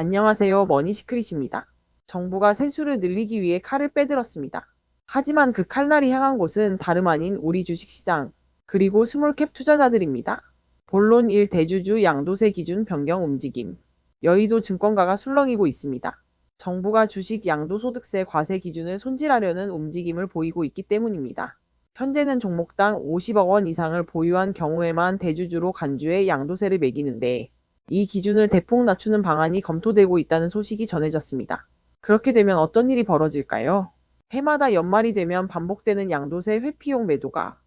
안녕하세요. 머니시크릿입니다. 정부가 세수를 늘리기 위해 칼을 빼들었습니다. 하지만 그 칼날이 향한 곳은 다름 아닌 우리 주식시장, 그리고 스몰캡 투자자들입니다. 본론 1 대주주 양도세 기준 변경 움직임. 여의도 증권가가 술렁이고 있습니다. 정부가 주식 양도소득세 과세 기준을 손질하려는 움직임을 보이고 있기 때문입니다. 현재는 종목당 50억 원 이상을 보유한 경우에만 대주주로 간주해 양도세를 매기는데 이 기준을 대폭 낮추는 방안이 검토되고 있다는 소식이 전해졌습니다. 그렇게 되면 어떤 일이 벌어질까요? 해마다 연말이 되면 반복되는 양도세 회피용 매도가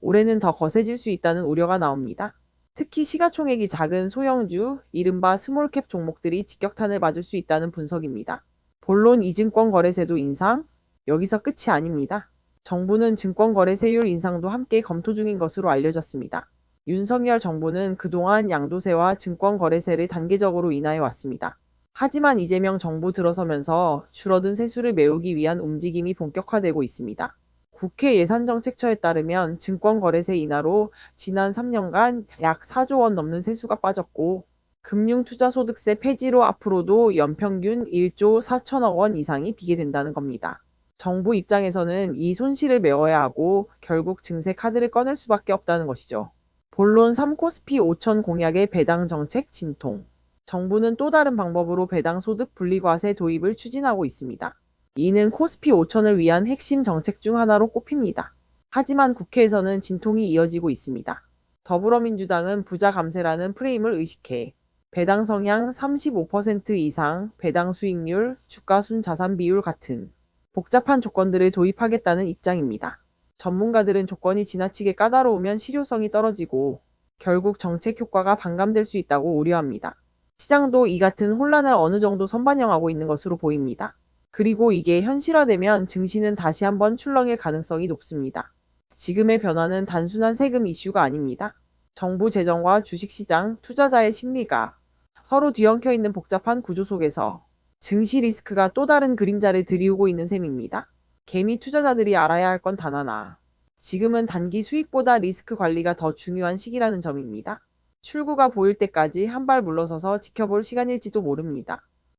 올해는 더 거세질 수 있다는 우려가 나옵니다. 특히 시가총액이 작은 소형주, 이른바 스몰캡 종목들이 직격탄을 맞을 수 있다는 분석입니다. 본론 이증권 거래세도 인상? 여기서 끝이 아닙니다. 정부는 증권 거래세율 인상도 함께 검토 중인 것으로 알려졌습니다. 윤석열 정부는 그동안 양도세와 증권거래세를 단계적으로 인하해 왔습니다. 하지만 이재명 정부 들어서면서 줄어든 세수를 메우기 위한 움직임이 본격화되고 있습니다. 국회 예산정책처에 따르면 증권거래세 인하로 지난 3년간 약 4조 원 넘는 세수가 빠졌고 금융투자소득세 폐지로 앞으로도 연평균 1조 4천억 원 이상이 비게 된다는 겁니다. 정부 입장에서는 이 손실을 메워야 하고 결국 증세 카드를 꺼낼 수밖에 없다는 것이죠. 본론 3코스피 5천 공약의 배당 정책 진통. 정부는 또 다른 방법으로 배당 소득 분리과세 도입을 추진하고 있습니다. 이는 코스피 5천을 위한 핵심 정책 중 하나로 꼽힙니다. 하지만 국회에서는 진통이 이어지고 있습니다. 더불어민주당은 부자 감세라는 프레임을 의식해 배당 성향 35% 이상, 배당 수익률, 주가 순 자산 비율 같은 복잡한 조건들을 도입하겠다는 입장입니다. 전문가들은 조건이 지나치게 까다로우면 실효성이 떨어지고 결국 정책 효과가 반감될 수 있다고 우려합니다. 시장도 이 같은 혼란을 어느 정도 선반영하고 있는 것으로 보입니다. 그리고 이게 현실화되면 증시는 다시 한번 출렁일 가능성이 높습니다. 지금의 변화는 단순한 세금 이슈가 아닙니다. 정부 재정과 주식시장, 투자자의 심리가 서로 뒤엉켜 있는 복잡한 구조 속에서 증시 리스크가 또 다른 그림자를 들이우고 있는 셈입니다. 개미 투자자들이 알아야 할 건 단 하나. 지금은 단기 수익보다 리스크 관리가 더 중요한 시기라는 점입니다. 출구가 보일 때까지 한 발 물러서서 지켜볼 시간일지도 모릅니다.